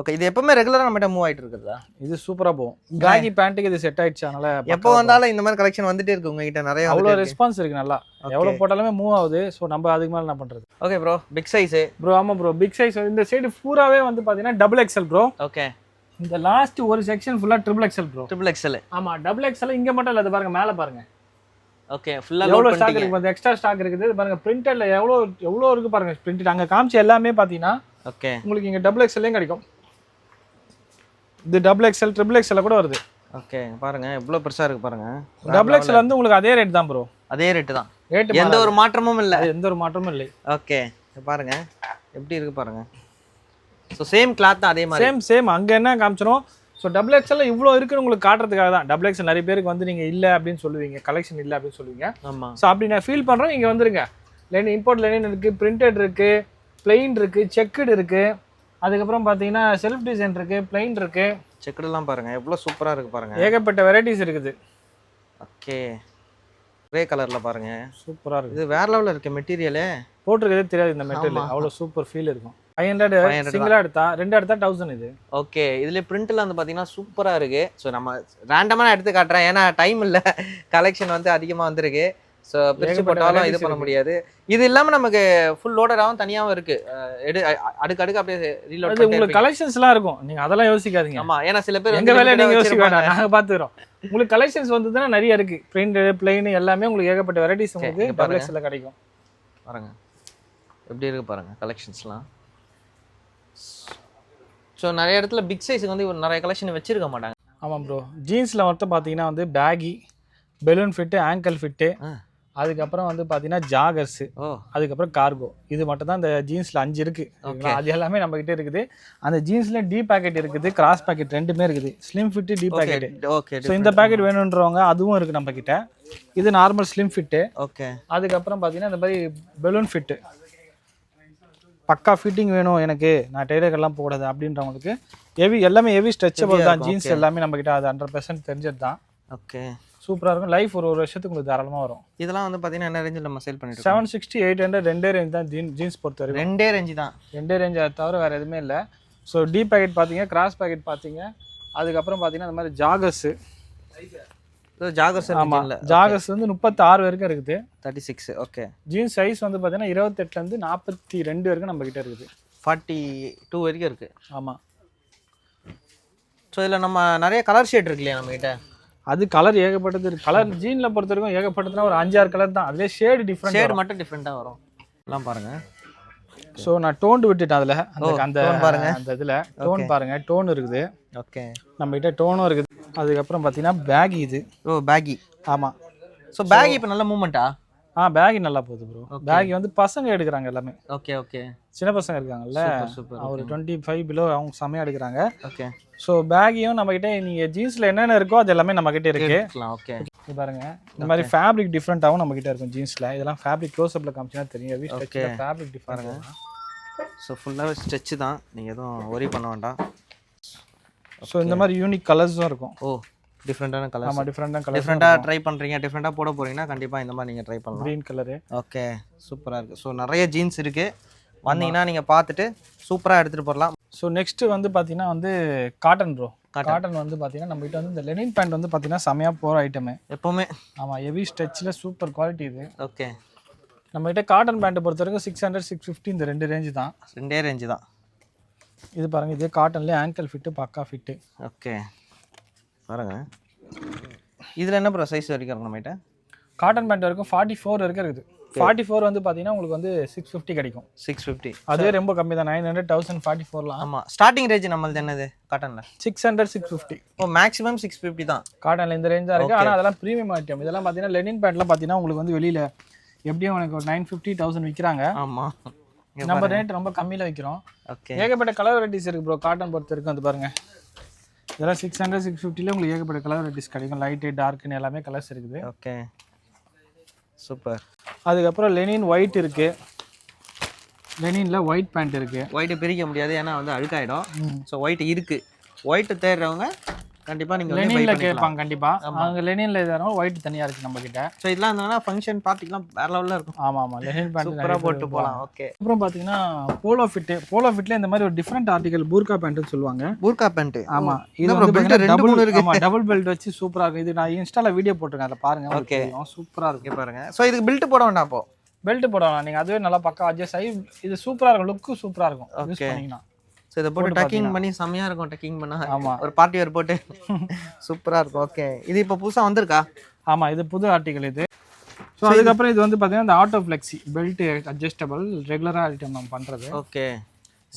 ஓகே இது எப்பவுமே ரெகுலராக நம்மகிட்ட மூவ் ஆகிட்டு இருக்குதா? இது சூப்பராக போகும். பேகி பேண்ட்டுக்கு இது செட் ஆயிடுச்சு அதனால எப்போ வந்தாலும் இந்த மாதிரி கலெக்ஷன் வந்துட்டே இருக்கு உங்ககிட்ட நிறைய அவ்வளோ. ரெஸ்பான்ஸ் இருக்கு. நல்லா. எவ்வளோ போட்டாலுமே மூவ் ஆகுது. ஸோ நம்ம அதுக்கு மேலே என்ன பண்ணுறது okay bro big size bro ஆமாம் ப்ரோ பிக் சைஸ் இந்த சைடு பூராவே வந்து பார்த்தீங்கன்னா டபுள் எக்ஸல் ப்ரோ ஓகே இந்த லாஸ்ட் ஒரு செக்ஷன் ஃபுல்லாக triple XL bro triple XL ஆமாம் டபுள் எக்ஸல் இங்கே மட்டும் இல்லை பாருங்க மேலே பாருங்க. ஓகே ஃபுல்லாக எவ்வளோ ஸ்டாக் பண்ணிட்டீங்க. இருக்கு எக்ஸ்ட்ரா ஸ்டாக் இருக்குது. பாருங்க பிரிண்டட்ல எவ்வளோ எவ்வளோ இருக்கு பாருங்க பிரிண்டட் அங்கே காமிச்ச எல்லாமே பார்த்தீங்கன்னா ஓகே உங்களுக்கு இங்கே டபுள் எக்ஸ்எல்லையும் கிடைக்கும். இது டபுள் எக்ஸ்எல் ட்ரிபிள் எக்ஸ்எல் கூட வருது. ஓகே பாருங்க எவ்வளோ பெருசாக இருக்கு பாருங்க. டபுள் எக்ஸ்எல் வந்து உங்களுக்கு அதே ரேட் தான் ப்ரோ அதே ரேட்டு தான். ரேட் எந்த ஒரு மாற்றமும் இல்லை. எந்த ஒரு மாற்றமும் இல்லை. ஓகே பாருங்க. எப்படி இருக்கு பாருங்க. ஸோ சேம் கிளாத் தான் அதே மாதிரி. சேம் சேம் அங்கே என்ன காமிச்சிரும்? ஸோ டபுள் எக்ஸ்எல் இவ்வளோ இருக்குன்னு உங்களுக்கு காட்டுறதுக்காக தான். டபுள் எக்ஸ்எல் நிறைய பேருக்கு வந்து நீங்கள் இல்லை அப்படின்னு சொல்லுவீங்க. கலெக்ஷன் இல்லை அப்படின்னு சொல்லுவீங்க. ஆமாம் ஸோ அப்படி நான் ஃபீல் பண்ணுறேன் இங்கே வந்துருங்க. லெனின் இம்போர்ட் லெனின் இருக்குது பிரிண்டட் இருக்குது பிளெயின் இருக்குது செக்குடு இருக்குது அதுக்கப்புறம் பார்த்தீங்கன்னா செல்ஃப் டிசைன் இருக்குது பிளெயின் இருக்குது செக்குடுலாம் பாருங்க எவ்வளோ சூப்பராக இருக்கு பாருங்க. ஏகப்பட்ட வெரைட்டிஸ் இருக்குது. ஓகே கிரே கலரில் பாருங்க. சூப்பராக இருக்குது இது வேற லெவலில் இருக்கு மெட்டீரியலு போட்டிருக்கதே தெரியாது இந்த மெட்டீரியல் அவ்வளோ சூப்பர் ஃபீல் இருக்கும். ஃபைவ் ஹண்ட்ரட் சிங்கிளாக எடுத்தா ரெண்டு எடுத்தா தௌசண்ட் இது. ஓகே இதில் பிரிண்ட்டில் வந்து பார்த்தீங்கன்னா சூப்பராக இருக்கு. ஸோ நம்ம ரேண்டமாக எடுத்து காட்டுறேன். ஏன்னா டைம் இல்லை. கலெக்ஷன் வந்து அதிகமாக வந்திருக்கு. ஸோ ஏகப்பட்ட போட்டாலும் இது பண்ண. முடியாது. இது இல்லாமல் நமக்கு ஃபுல் லோடடாகவும் தனியாகவும் இருக்கு. எடு அடுக்கு அடுக்கு அப்படியே ரீலோட் உங்களுக்கு கலெக்ஷன்ஸ்லாம் இருக்கும். நீங்க அதெல்லாம் யோசிக்காதீங்க. ஆமா ஏன்னா சில பேர் எங்க வந்து வேலையை limited ஆ நீங்க யோசிக்க. வேண்டாம். நாங்க பாத்துக்கிறோம். உங்களுக்கு கலெக்ஷன்ஸ் வந்ததுன்னா நிறைய இருக்கு. பிரிண்ட் பிளைன் எல்லாமே உங்களுக்கு ஏகப்பட்ட வெரைட்டிஸ் உங்களுக்கு. எக்ஸ்ல கிடைக்கும். பாருங்க. எப்படி இருக்கு பாருங்க கலெக்ஷன்ஸ்லாம் ஸோ நிறைய இடத்துல பிக் சைஸுக்கு வந்து நிறைய கலெக்ஷன் வச்சிருக்க மாட்டாங்க. ஆமாம் ப்ரோ ஜீன்ஸில் மட்டும் பார்த்தீங்கன்னா வந்து baggy balloon fit ankle fit. அதுக்கப்புறம் வந்து பார்த்தீங்கன்னா ஜாகர்ஸு அதுக்கப்புறம் கார்கோ. இது மட்டும் தான் இந்த ஜீன்ஸில் அஞ்சு இருக்கு? அது எல்லாமே நம்ம கிட்ட இருக்குது. அந்த ஜீன்ஸ்ல டி பேக்கெட் இருக்குது கிராஸ் பேக்கெட் ரெண்டுமே இருக்குது. Slim fit T pocket okay so இந்த பேக்கெட் வேணுன்றவங்க அதுவும் இருக்குது நம்ம கிட்ட இது நார்மல் ஸ்லிம் ஃபிட்டு ஓகே அதுக்கப்புறம் பார்த்தீங்கன்னா இந்த மாதிரி பெலூன் ஃபிட்டு பக்கா ஃபிட்டிங் வேணும் எனக்கு. நான் டெய்லர்லாம் போடாது அப்படின்றவங்களுக்கு. ஹெவி எல்லாமே ஹெவி ஸ்ட்ரெச்சபிள் தான். ஜீன்ஸ் எல்லாமே நம்ம கிட்ட அது ஹண்ட்ரட் பர்சன்ட் தெரிஞ்சது தான் ஓகே சூப்பராக இருக்கும். லைஃப் ஒரு ஒரு வருஷத்துக்கு உங்களுக்கு தாராளமாக வரும். இதெல்லாம் வந்து பார்த்தீங்கன்னா என்ன ரேஞ்சில் நம்ம சேல் பண்ணிட்டு செவன் சிக்ஸ்டி எயிட் ஹண்ட்ரட் ரெண்டே ரேஞ்ச் தான் ஜீன் ஜீன்ஸ் பொறுத்த வரைக்கும். ரெண்டே ரேஞ்சு தான். ரெண்டே ரேஞ்ச் அதை தவிர வேறு எதுவுமே இல்லை. ஸோ டி பேக்கெட் பார்த்தீங்க கிராஸ் பேக்கெட் பார்த்தீங்க அதுக்கப்புறம் பார்த்தீங்கன்னா இந்த மாதிரி ஜாகர்ஸு ஜாகர்ஸ் ஆமாம் ஜாகர்ஸ் வந்து முப்பத்தாறு வரைக்கும் இருக்குது. Thirty six okay jeans size வந்து பார்த்தீங்கன்னா இருபத்தெட்டுலேருந்து நாற்பத்தி ரெண்டு வரைக்கும் நம்ம கிட்ட இருக்குது. ஃபார்ட்டி டூ வரைக்கும் இருக்கு. ஆமாம் ஸோ இதில் நம்ம நிறைய கலர் ஷேட் இருக்கு இல்லையா நம்மகிட்ட அது கலர் ஏகப்பட்டது இருக்கு. கலர் ஜீனில் பொறுத்த வரைக்கும் ஏகப்பட்டதுனா ஒரு அஞ்சாறு கலர் தான். அதுலேயே ஷேடு டிஃப்ரெண்ட் ஷேட் மட்டும் டிஃப்ரெண்ட்டாக வரும். எல்லாம் பாருங்க. ஸோ நான் டோன் விட்டுட்டேன் அதில். அந்த அந்த பாருங்க. அந்த இதில். டோன் பாருங்க. டோன் இருக்குது. ஓகே நம்ம கிட்ட டோனும் இருக்குது. அதுக்கப்புறம் பார்த்தீங்கன்னா பேக் இது. ஓ பேகி ஆமாம் ஸோ பேக் இப்போ நல்ல மூமெண்ட்டா ஆ பேக் நல்லா போகுது ப்ரோ. பேக் வந்து பசங்க எடுக்கிறாங்க எல்லாமே. ஓகே ஓகே சின்ன பசங்க இருக்காங்கல்ல? ஒரு டுவெண்ட்டி ஃபைவ் பிலோ அவங்க செம்மையாக எடுக்கிறாங்க. ஓகே ஸோ பேக்கையும் நம்மக்கிட்ட நீங்கள் ஜீன்ஸில் என்னென்ன இருக்கோ அது எல்லாமே நம்மக்கிட்ட இருக்கு. ஓகே இது பாருங்க. இந்த மாதிரி ஃபேப்ரிக் டிஃப்ரெண்ட்டாகவும் நம்மக்கிட்ட இருக்கும் ஜீன்ஸில் இதெல்லாம் ஃபேப்ரிக் க்ளோஸ்அப்பில் காமிச்சினா தெரியும். ஸ்ட்ரெச்சில் ஃபேப்ரிக் டிஃப்ரெண்ட் ஸோ ஃபுல்லாகவே ஸ்ட்ரெச்சு தான். நீங்கள் எதுவும் ஒரி பண்ண வேண்டாம். ஸோ இந்த மாதிரி யூனிக் கலர்ஸும் இருக்கும். ஓ டிஃப்ரெண்ட்டான கலர் ஆமாம் டிஃப்ரெண்டான கலர் டிஃப்ரெண்ட்டாக ட்ரை பண்ணுறீங்க டிஃப்ரெண்ட்டாக போட போகிறீங்கன்னா கண்டிப்பாக இந்த மாதிரி நீங்கள் ட்ரை பண்ணலாம். க்ரீன் கலரு ஓகே சூப்பராக இருக்குது ஸோ நிறைய ஜீன்ஸ் இருக்குது வந்தீங்கன்னா நீங்கள் பார்த்துட்டு சூப்பராக எடுத்துகிட்டு போகலாம் ஸோ நெக்ஸ்ட் வந்து பார்த்தீங்கன்னா வந்து காட்டன் ப்ரோ காட்டன் வந்து பார்த்தீங்கன்னா நம்ம கிட்ட வந்து இந்த லெனின் பேண்ட் வந்து பார்த்தீங்கன்னா செமையாக போகிற ஐட்டமு எப்போவுமே. ஆமாம் ஹெவி ஸ்ட்ரெச்சில் சூப்பர் குவாலிட்டி இது. ஓகே நம்ம கிட்ட காட்டன் பேண்ட்டை பொறுத்த வரைக்கும் சிக்ஸ் ஹண்ட்ரட் சிக்ஸ் ஃபிஃப்டி இந்த ரெண்டு ரேஞ்சு தான். ரெண்டே ரேஞ்சு தான். இது பாருங்க இதே காட்டன்லேயே ஆங்கிள் ஃபிட்டு பக்கா ஃபிட்டு ஓகே பாருங்க இதில் என்ன ப்ரோ சைஸ் வரைக்கும் இருக்கு நம்மகிட்ட? காட்டன் பேண்ட் வரைக்கும் ஃபார்ட்டி ஃபோர் வரைக்கும் இருக்குது. ஃபார்ட்டி ஃபோர் வந்து பார்த்தீங்கன்னா உங்களுக்கு வந்து சிக்ஸ் ஃபிஃப்டி கிடைக்கும். சிக்ஸ் ஃபிஃப்டி அதே ரொம்ப கம்மி தான். நைன் ஹண்ட்ரட் தௌசண்ட் ஃபார்ட்டி ஃபோர்லாம் ஆமாம் ஸ்டார்டிங் ரேஞ்ச் நம்மளது என்னது? காட்டனில் சிக்ஸ் ஹண்ட்ரட் சிக்ஸ் ஃபிஃப்டி ஓ மேக்ஸிமம் சிக்ஸ் ஃபிஃப்டி தான். காட்டனில் இந்த ரேஞ்சாக இருக்குது ஆனால் அதெல்லாம் ப்ரீமியம் ஐட்டம் இதெல்லாம் பார்த்தீங்கன்னா லெனின் பேண்ட்லாம் பார்த்தீங்கன்னா உங்களுக்கு வந்து வெளியில் எப்படியும் உனக்கு ஒரு நைன் ஃபிஃப்டி தௌசண்ட் விற்கிறாங்க ஆமாம் நம்ம ரேட் ரொம்ப கம்மியில் விற்கிறோம் ஓகே ஏகப்பட்ட கலர் வெரைட்டிஸ் இருக்குது ப்ரோ காட்டன் பொறுத்த வரைக்கும் அது பாருங்க. இதெல்லாம் சிக்ஸ் ஹண்ட்ரட் சிக்ஸ் ஃபிஃப்டியில் உங்களுக்கு ஏகப்பட்ட கலர் வெரைட்டிஸ் கிடைக்கும். லைட்டு டார்க்குன்னு எல்லாமே கலர்ஸ் இருக்குது. ஓகே சூப்பர் அதுக்கப்புறம் லெனின் ஒயிட் இருக்குது லெனினில் ஒயிட் பேண்ட் இருக்குது ஒயிட்டு பிரிக்க முடியாது ஏன்னா வந்து அழுக்காயிடும். ஸோ ஒயிட் இருக்கு. ஒயிட்டு தேடுறவங்க கண்டிப்பாக நீங்கள் வந்து லெனினில் கேட்பாங்க கண்டிப்பாக அவங்க லெனினில் எதாவது ஒயிட் தனியாக இருக்குது நம்ம கிட்ட ஸோ இதெல்லாம் இருந்தாங்கன்னா ஃபங்க்ஷன் பார்ட்டிக்கெலாம் வேற லெவலில் இருக்கும். ஆமாம் ஆமாம் லெனின் பேண்ட் சூப்பராக போட்டு போகலாம் ஓகே அப்புறம் பார்த்தீங்கன்னா போலோ ஃபிட்டு போலோ ஃபிட்ல இந்த மாதிரி ஒரு டிஃப்ரெண்ட் ஆர்டிகல் பூர்கா பேண்ட்னு சொல்லுவாங்க. பூர்கா பேண்ட்டு ஆமா. இது வந்து பாத்தீங்கன்னா ரெண்டு மூணு இருக்கு. ஆமா டபுள் பெல்ட் வச்சு சூப்பரா இருக்கும். இது நான் இன்ஸ்டால வீடியோ போட்டிருக்கேன். அதை பாருங்க Okay. சூப்பரா இருக்கும். இங்கே பாருங்க. ஸோ இதுக்கு பில்ட் போட வேண்டாம் அப்போ. பெல்ட் போடலாம் நீங்க அதுவே நல்லா பக்கா அட்ஜஸ்ட் ஆகி இது சூப்பரா இருக்கும். லுக்கு சூப்பரா இருக்கும். Use Okay. ஸோ இதை போட்டு டக்கிங் பண்ணி செம்மையாக இருக்கும் டக்கிங் பண்ணா. ஆமா. ஒரு பார்ட்டி வேர் போட்டு. சூப்பராக இருக்கும். ஓகே இது இப்போ புதுசாக வந்திருக்கா? ஆமா இது புது ஆர்டிகல் இது. ஸோ அதுக்கப்புறம் இது வந்து பாத்தீங்கன்னா இந்த ஆட்டோ ஃப்ளெக்ஸி பெல்ட் அட்ஜஸ்டபிள் ரெகுலரா ஐட்டம் நம்ம பண்றது. ஓகே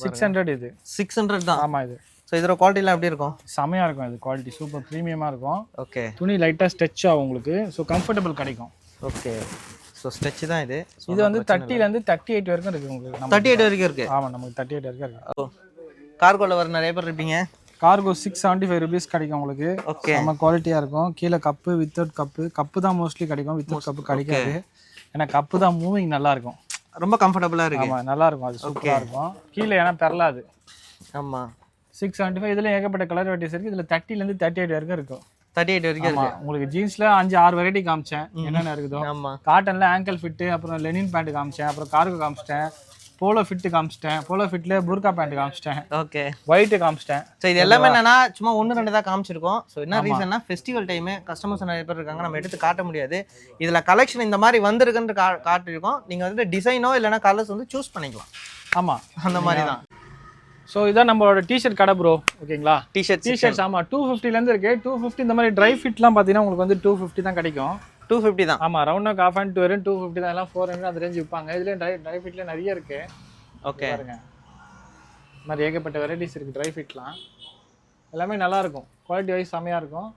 சிக்ஸ் ஹண்ட்ரட் இது. சிக்ஸ் ஹண்ட்ரட் தான். ஆமா இது. ஸோ இதோட குவாலிட்டிலாம் எப்படி இருக்கும்? செமையா இருக்கும் இது குவாலிட்டி சூப்பர் ப்ரீமியமா இருக்கும். ஓகே துணி லைட்டா ஸ்ட்ரெச் ஆகும் உங்களுக்கு. ஸோ கம்ஃபர்டபுள் கிடைக்கும். ஓகே ஸோ ஸ்ட்ரெச் தான் இது. இது வந்து தேர்ட்டில இருந்து தேர்ட்டி எயிட் வரைக்கும் இருக்கு உங்களுக்கு. தேர்ட்டி எயிட் வரைக்கும் இருக்கு. ஆமா நமக்கு தேர்ட்டி எயிட் வரைக்கும் இருக்கு. ஓ கார்கோவில் வர நிறைய பேர் இருப்பீங்க. Cargo six seventy five rupees கிடைக்கும் உங்களுக்கு. ஓகே நம்ம குவாலிட்டியாக இருக்கும். கீழே கப்பு வித்தவுட் கப்பு கப்பு தான் மோஸ்ட்லி கிடைக்கும். வித்தவுட் கப்பு கிடைக்காது. ஏன்னா கப்பு தான் மூவிங் நல்லா இருக்கும். ரொம்ப கம்ஃபர்டபுளாக இருக்கு. ஆமாம் நல்லா இருக்கும். அது சூப்பராக இருக்கும். கீழே ஏன்னா பெறலாது ஆமாம் சிக்ஸ் செவன்ட்டி ஃபைவ் இதில் ஏகப்பட்ட கலர் வெரைட்டிஸ் இருக்குது இதில் தேர்ட்டிலேருந்து தேர்ட்டி எயிட் வரைக்கும் இருக்கும். தேர்ட்டி எயிட் வரைக்கும் இருக்கு. உங்களுக்கு ஜீன்ஸில் அஞ்சு ஆறு வெரைட்டி காமிச்சேன். என்னென்ன இருக்குதோ. காட்டனில் ஆங்கிள் ஃபிட்டு அப்புறம் லெனின் பேண்ட் காமிச்சேன். அப்புறம் கார்கோ காமிச்சிட்டேன். போலோ ஃபிட்டு காமிச்சிட்டேன். போலோ ஃபிட்டில் புர்கா பேண்ட் காமிச்சிட்டேன். ஓகே ஒயிட்டு காமிச்சிட்டேன். ஸோ இது எல்லாமே என்னன்னா சும்மா ஒன்று ரெண்டு தான் காமிச்சிருக்கோம். ஸோ என்ன ரீசன்னா ஃபெஸ்டிவல் டைமு கஸ்டமர்ஸ் நிறைய பேர் இருக்காங்க. நம்ம எடுத்து காட்ட முடியாது. இதில் கலெக்ஷன் இந்த மாதிரி வந்திருக்குன்னு கா காட்டியிருக்கோம். நீங்கள் வந்து டிசைனோ இல்லைனா கலர்ஸ் வந்து சூஸ் பண்ணிக்கலாம். ஆமாம் அந்த மாதிரி தான். ஸோ இதான் நம்மளோட டிஷர்ட் கடை ப்ரோ ஓகேங்களா? டிஷர்ட் டிஷர்ட்ஸ் ஆமாம் டூ ஃபிஃப்டிலேருந்து இருக்கு. டூ ஃபிஃப்டி இந்த மாதிரி ட்ரை ஃபிட்லாம் பார்த்தீங்கன்னா உங்களுக்கு வந்து டூ ஃபிஃப்டி தான் கிடைக்கும். டூ ஃபிஃப்டி தான். ஆமாம் round neck half and two வரும் டூ ஃபிஃப்டி தான். எல்லாம் ஃபோர் ஹண்ட்ரட் அந்த ரேஞ்ச் விற்பாங்க இதுலேயே ட்ரை ட்ரை ஃபிட்ல நிறைய இருக்கு. ஓகே பாருங்க. இந்த மாதிரி ஏகப்பட்ட வெரைட்டிஸ் இருக்கு ட்ரை ஃபிட்லாம் எல்லாமே நல்லா இருக்கும். குவாலிட்டி வைஸ் செம்மையாக இருக்கும்.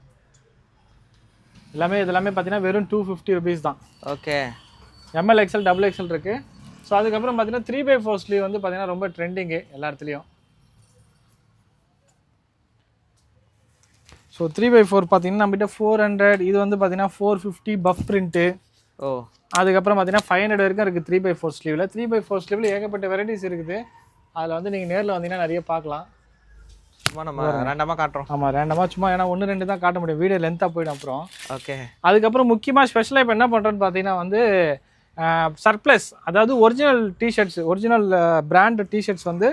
எல்லாமே இது எல்லாமே பார்த்தீங்கன்னா வெறும் டூ ஃபிஃப்டி ருபீஸ் தான். Okay M L XL double XL இருக்கு. ஸோ அதுக்கப்புறம் பார்த்தீங்கன்னா த்ரீ பை ஃபோர் ஸ்லீவ் வந்து பார்த்தீங்கன்னா ரொம்ப ட்ரெண்டிங்கு எல்லா இடத்துலையும். ஸோ த்ரீ பை ஃபோர் பார்த்தீங்கன்னா நம்மகிட்ட ஃபோர் ஹண்ட்ரட் இது வந்து பார்த்தீங்கன்னா ஃபோர் ஃபிஃப்டி பஃப் பிரிண்ட்டு ஓ. அதுக்கப்புறம் பார்த்தீங்கன்னா ஃபைவ் ஹண்ட்ரட் வரைக்கும் இருக்குது த்ரீ பை ஃபோர் ஸ்லீவில் த்ரீ பை ஃபோர் ஸ்லீவில் ஏகப்பட்ட வெரைட்டிஸ் இருக்குது. அதில் வந்து நீங்கள் நேரில் வந்தீங்கன்னா நிறைய பார்க்கலாம். சும்மா நம்ம ரெண்டமாக காட்டுறோம். ஆமாம் ரேண்டமாக சும்மா ஏன்னா ஒன்று ரெண்டு தான் காட்ட முடியும். வீடியோ லென்த்தாக போயிடும் அப்புறம். ஓகே. அதுக்கப்புறம் முக்கியமாக ஸ்பெஷலாக இப்போ என்ன பண்ணுறோன்னு பார்த்தீங்கன்னா வந்து சர்ப்ளஸ் அதாவது original T-shirts original brand T-shirts வந்து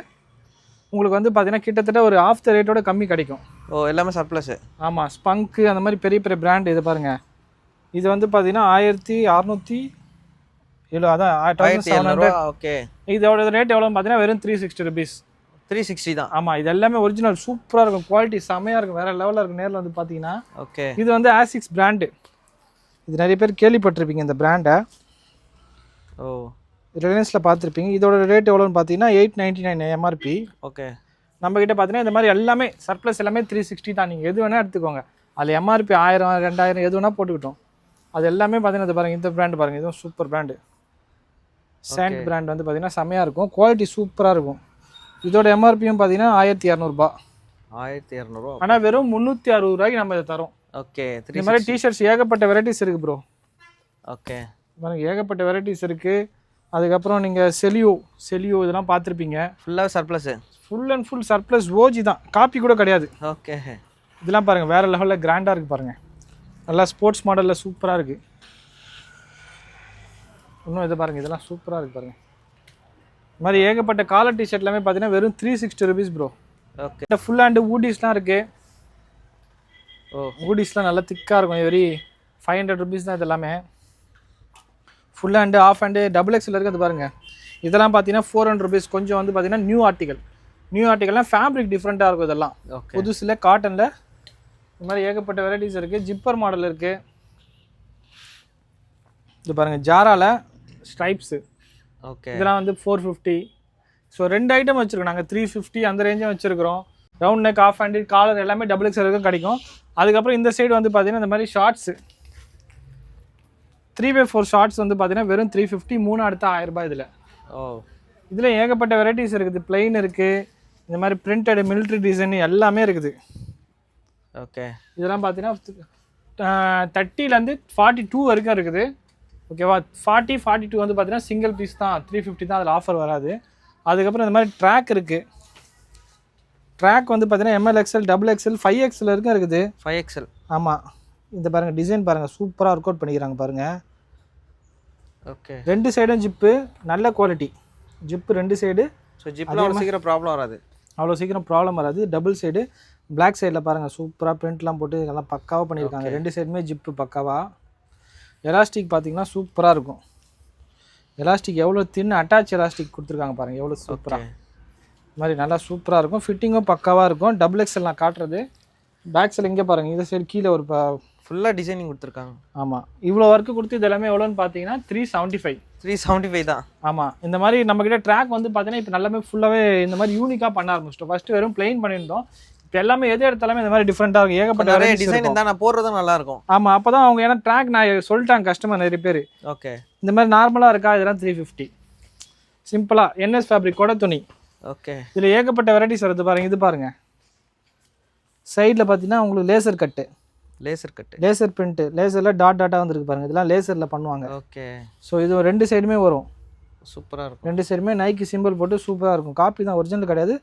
உங்களுக்கு வந்து பார்த்தீங்கன்னா கிட்டத்தட்ட ஒரு ஆஃப் த ரேட்டோட கம்மி கிடைக்கும். ஓ எல்லாமே சர்ப்ளஸ் ஆமாம் ஸ்பங்க்கு அந்த மாதிரி பெரிய பெரிய பிராண்ட் இது பாருங்க. இது வந்து பார்த்தீங்கன்னா ஆயிரத்தி அறநூற்றி எவ்வளோ அதான் ஆயிரத்தி ஓகே. இதோட ரேட் எவ்வளோன்னு பார்த்தீங்கன்னா வெறும் three sixty rupees three sixty தான். ஆமாம் இது எல்லாமே ஒரிஜினல் சூப்பராக இருக்கும். குவாலிட்டி செமையாக இருக்கும். வேறு லெவலில் இருக்கும். நேரில் வந்து பார்த்தீங்கன்னா ஓகே. இது வந்து ஆசிக்ஸ் பிராண்டு இது நிறைய பேர் கேள்விப்பட்டிருப்பீங்க இந்த பிராண்டை ஓ. ரிலையன்ஸில் பார்த்துருப்பீங்க. இதோட ரேட் எவ்வளோன்னு பார்த்தீங்கன்னா eight ninety nine MRP okay. நம்மக்கிட்ட பார்த்தீங்கன்னா இந்த மாதிரி எல்லாமே சர்ப்ளஸ் எல்லாமே த்ரீ சிக்ஸ்டி தான். நீங்கள் எது வேணால் எடுத்துக்கோங்க. அதில் எம்ஆர்பி ஆயிரம் ரெண்டாயிரம் எது வேணால் போட்டுக்கிட்டோம். அது எல்லாமே பார்த்தீங்கன்னா இது பாருங்க இந்த பிராண்ட் பாருங்க இதுவும் சூப்பர் பிராண்டு சாண்ட் பிராண்ட் வந்து பார்த்தீங்கன்னா செமையாக இருக்கும். குவாலிட்டி சூப்பராக இருக்கும். இதோட எம்ஆர்பியும் பார்த்தீங்கன்னா ஆயிரத்தி இரநூறுபா ஆயிரத்தி இரநூறுவா ஆனால் வெறும் முந்நூற்றி அறுபது ரூபாய்க்கு நம்ம இதை தரோம். ஓகே இந்த மாதிரி டிஷர்ட்ஸ் ஏகப்பட்ட வெரைட்டிஸ் இருக்குது ப்ரோ ஓகே. ஏகப்பட்ட வெரைட்டிஸ் இருக்குது அதுக்கப்புறம் நீங்கள் செலியோ செலியோ இதெல்லாம் பார்த்துருப்பீங்க. ஃபுல்லாக surplus full and full surplus OG தான். காப்பி கூட கிடையாது. ஓகே இதெல்லாம் பாருங்கள் வேறு லெவலில் கிராண்டாக இருக்குது பாருங்கள் நல்லா ஸ்போர்ட்ஸ் மாடலில் சூப்பராக இருக்குது இன்னும் இதை பாருங்கள் இதெல்லாம் சூப்பராக இருக்குது பாருங்கள் இந்த மாதிரி ஏகப்பட்ட காலர் டிஷர்ட் எல்லாமே பார்த்தீங்கன்னா வெறும் three sixty rupees bro okay full hand ஊடிஸ்லாம் இருக்குது ஓ ஊடிஸ்லாம் நல்லா திக்காக இருக்கும் வெரி ஃபைவ் ஹண்ட்ரட் ருபீஸ் தான் இது எல்லாமே. Full hand half hand double XL இருக்குது பாருங்கள் இதெல்லாம் பார்த்தீங்கன்னா ஃபோர் ஹண்ட்ரட் ருபீஸ் கொஞ்சம் வந்து பார்த்தீங்கன்னா நியூ ஆர்டிகல் நியூ ஆர்டிகல்லாம் ஃபேப்ரிக் டிஃப்ரெண்ட்டாக இருக்கும் இதெல்லாம். புதுசில் காட்டனில் இந்த மாதிரி ஏகப்பட்ட வெரைட்டிஸ் இருக்குது ஜிப்பர் மாடல் இருக்குது இது பாருங்கள் ஜாரால ஸ்ட்ரைப்ஸு ஓகே இதெல்லாம் வந்து ஃபோர் ஃபிஃப்டி ஸோ ரெண்டு ஐட்டம் வச்சுருக்கோம். நாங்கள் த்ரீ ஃபிஃப்டி அந்த ரேஞ்சும் வச்சுருக்கிறோம். Round neck half hand collar எல்லாமே டபுள் எக்ஸ் வரைக்கும் கிடைக்கும். அதுக்கப்புறம் இந்த சைடு வந்து பார்த்தீங்கன்னா இந்த மாதிரி shorts three by four shorts வந்து பார்த்தீங்கன்னா வெறும் த்ரீ ஃபிஃப்டி மூணு அடுத்த ஆயிரம் ரூபாய் இதில். ஓ. இதில் ஏகப்பட்ட வெரைட்டிஸ் இருக்குது. Plain இருக்குது இந்த மாதிரி பிரிண்டட் military டிசைன் எல்லாமே இருக்குது. ஓகே இதெல்லாம் பார்த்தீங்கன்னா தேர்ட்டிலேருந்து ஃபார்ட்டி டூ வரைக்கும் இருக்குது. ஓகேவா ஃபார்ட்டி ஃபார்ட்டி டூ வந்து பார்த்தீங்கன்னா சிங்கிள் பீஸ் தான். த்ரீ ஃபிஃப்டி தான் அதில் ஆஃபர் வராது. அதுக்கப்புறம் இந்த மாதிரி ட்ராக் இருக்குது ட்ராக் வந்து பார்த்தீங்கன்னா M L XL double XL five XL வரைக்கும் இருக்குது. ஃபைவ் எக்ஸல் ஆமாம் இந்த பாருங்கள் டிசைன் பாருங்கள் சூப்பராக ஒர்க் அவுட் பண்ணிக்கிறாங்க பாருங்கள் ஓகே ரெண்டு சைடும் ஜிப்பு நல்ல குவாலிட்டி ஜிப்பு ரெண்டு சைடு. ஸோ ஜிப்பில் அவ்வளோ சீக்கிரம் ப்ராப்ளம் வராது. அவ்வளோ சீக்கிரம் ப்ராப்ளம் வராது. டபுள் சைடு பிளாக் சைடில் பாருங்கள் சூப்பராக பிரிண்ட்லாம் போட்டு நல்லா பக்காவாக பண்ணியிருக்காங்க. ரெண்டு சைடுமே ஜிப்பு பக்காவா. எலாஸ்டிக் பார்த்தீங்கன்னா சூப்பராக இருக்கும். எலாஸ்டிக் எவ்வளோ தின் அட்டாச் எலாஸ்டிக் கொடுத்துருக்காங்க பாருங்கள் எவ்வளோ சூப்பராக இது மாதிரி நல்லா சூப்பராக இருக்கும். ஃபிட்டிங்கும் பக்காவாக இருக்கும். டபுள் எக்ஸ்எல் நான் காட்டுறது. பேக் சைடு இங்கே பாருங்கள் இந்த சைடு கீழே ஒரு ஃபுல்லாக டிசைனிங் கொடுத்துருக்காங்க. ஆமாம் இவ்வளோ ஒர்க்கு கொடுத்து இது எல்லாமே எவ்வளோன்னு பார்த்தீங்கன்னா three seventy five three seventy five தான். ஆமாம் இந்த மாதிரி நம்மக்கிட்ட ட்ராக் வந்து பார்த்தீங்கன்னா இப்போ எல்லாமே ஃபுல்லாகவே இந்த மாதிரி யூனிக்காக பண்ண ஆரம்பிச்சிட்டோம். ஃபஸ்ட்டு வெறும் பிளெயின் பண்ணியிருந்தோம். இப்போ எல்லாமே எது எடுத்தாலுமே இந்த மாதிரி டிஃப்ரெண்ட்டாக இருக்கும். ஏகப்பட்ட நிறைய டிசைன். இருந்தால் நான் போடுறதும் நல்லா இருக்கும் ஆமாம் அப்போ தான் அவங்க ஏன்னா ட்ராக் நான் சொல்லிட்டாங்க கஸ்டமர் நிறைய பேர். ஓகே. இந்த மாதிரி நார்மலாக இருக்கா? இதெல்லாம் த்ரீ ஃபிஃப்டி சிம்பிளாக என்எஸ் ஃபேப்ரிக் கூட துணி. ஓகே. இதில் ஏகப்பட்ட வெரைட்டிஸ் வருது பாருங்க. இது பாருங்க. சைடில் பார்த்தீங்கன்னா உங்களுக்கு laser cut laser cut laser print லேசரில் dot டாட்டாக வந்திருக்கு பாருங்க. இதெல்லாம் லேசரில் பண்ணுவாங்க. ஓகே ஸோ இது ரெண்டு சைடுமே வரும். சூப்பராக இருக்கும். ரெண்டு சைடுமே நைக்கி சிம்பிள் போட்டு சூப்பராக இருக்கும். காப்பி தான் ஒரிஜினல் கிடையாது.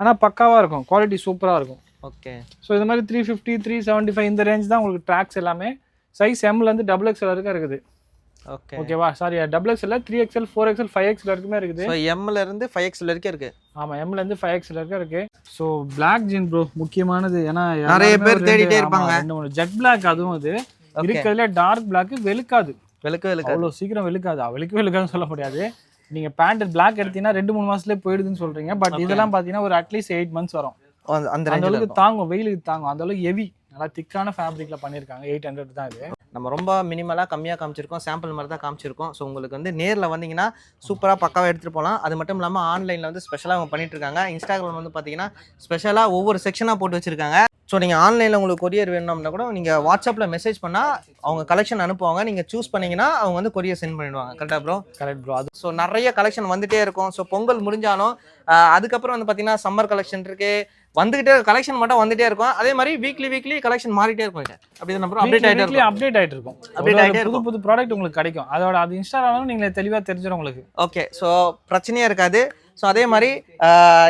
ஆனால் பக்காவாக இருக்கும். குவாலிட்டி சூப்பராக இருக்கும். ஓகே ஸோ இது மாதிரி three fifty three seventy five இந்த ரேஞ்ச் தான் உங்களுக்கு ட்ராக்ஸ் எல்லாமே. சைஸ் எம்லேருந்து டபுள் எக்ஸ்எல் வரைக்கும் இருக்குது. ஓகே ஓகேவா sorry double XL three XL four XL five XL வரைக்குமே இருக்குது. எம்ல இருந்து ஃபைவ் எக்ஸ்எல் வரைக்கும் இருக்கு. ஆமாம் எம்லேருந்து ஃபைவ் வரைக்கும் இருக்கு. ஸோ பிளாக் ஜீன் ப்ரோ முக்கியமானது. ஏன்னா நிறைய பேர் தேடிட்டே இருப்பாங்க. ரெண்டு மூணு. ஜெட் பிளாக் அதுவும் அது. இருக்கிறதுல டார்க் பிளாக் வெளுக்காது. வெளுக்க வெளுக்க அவ்வளோ சீக்கிரம் வெளுக்காது. வெளுக்க வெளுக்காதுன்னு சொல்ல முடியாது. நீங்கள் பேண்ட் பிளாக் எடுத்தீங்கன்னா ரெண்டு மூணு மாசத்துலேயே போயிடுதுன்னு சொல்றீங்க. பட் இதெல்லாம் பார்த்தீங்கன்னா ஒரு அட்லீஸ்ட் எயிட் மந்த்ஸ் வரும். அந்த அளவுக்கு தாங்கும். வெயிலுக்கு தாங்கும். அந்த அளவுக்கு ஹெவி நல்லா திக்கான ஃபேப்ரிக்ல பண்ணியிருக்காங்க. எயிட் ஹண்ட்ரட் தான் இது. நம்ம ரொம்ப மினிமலாக கம்மியாக காமிச்சிருக்கோம். சாம்பிள் மாதிரி தான் காமிச்சிருக்கோம். ஸோ உங்களுக்கு வந்து நேரில் வந்தீங்கன்னா சூப்பராக பக்காவாக எடுத்துகிட்டு போகலாம் அது மட்டும் இல்லாமல் ஆன்லைனில் வந்து ஸ்பெஷலாக அவங்க பண்ணிட்டுருக்காங்க இன்ஸ்டாகிராம் வந்து பார்த்தீங்கன்னா ஸ்பெஷலாக ஒவ்வொரு செக்ஷனாக போட்டு வச்சுருக்காங்க. ஸோ நீங்கள் ஆன்லைனில் உங்களுக்கு கொரியர் வேணும்னா கூட நீங்கள் வாட்ஸ்அப்பில் மெசேஜ் பண்ணால் அவங்க கலெக்ஷன் அனுப்புவாங்க. நீங்கள் சூஸ் பண்ணீங்கன்னா அவங்க வந்து கொரியர் சென்ட் பண்ணிடுவாங்க. கரெக்டாக ப்ரோ கரெக்ட் ப்ரோ அது ஸோ நிறைய கலெக்ஷன் வந்துட்டே இருக்கும். ஸோ பொங்கல் முடிஞ்சாலும் அதுக்கப்புறம் வந்து பார்த்தீங்கன்னா சம்மர் கலெக்ஷன் இருக்கு. வந்துகிட்டே கலெக்ஷன் மட்டும் வந்துட்டே இருக்கும். அதே மாதிரி வீக்லி வீக்லி கலெக்ஷன் மாறிட்டே இருக்கும். அப்படி தான் அப்டேட் ஆகிட்டே இருக்கும். அப்டேட் ஆயிட்டு இருக்கும். ஒரு ஆயிட்டே புது புது ப்ராடக்ட் உங்களுக்கு கிடைக்கும். அதோட அது இன்ஸ்டாகிராம் நீங்களே தெளிவா தெரிஞ்சிடும் உங்களுக்கு. ஓகே ஸோ பிரச்சனையே இருக்காது. ஸோ அதே மாதிரி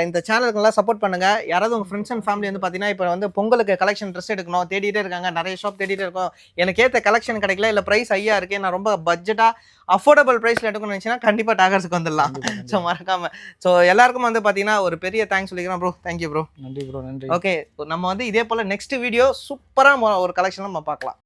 இந்த சேனலுக்கெல்லாம் சப்போர்ட் பண்ணுங்க. யாராவது உங்க ஃப்ரெண்ட்ஸ் அண்ட் ஃபேமிலி வந்து பார்த்தீங்கன்னா இப்போ வந்து பொங்கலுக்கு கலெக்ஷன் ட்ரெஸ் எடுக்கணும் தேடிட்டே இருக்காங்க. நிறைய ஷாப் தேடிட்டே இருக்கோம். எனக்கு ஏற்ற கலெக்ஷன் கிடைக்கல இல்லை ப்ரைஸ் ஐயா இருக்கு. நான் ரொம்ப பட்ஜெட்டாக அஃபோர்டபுள் ப்ரைஸில் எடுக்கணும்னு நினச்சிங்கன்னா கண்டிப்பாக டாகர்ஸுக்கு வந்துடலாம். ஸோ மறக்காம. ஸோ எல்லாருக்கும் வந்து பார்த்தீங்கன்னா ஒரு பெரிய தேங்க்ஸ் சொல்லிக்கிறேன் ப்ரோ தேங்க்யூ ப்ரோ நன்றி ப்ரோ நன்றி. ஓகே நம்ம வந்து இதே போல் நெக்ஸ்ட் வீடியோ சூப்பராக ஒரு கலெக்ஷன் நம்ம பார்க்கலாம்.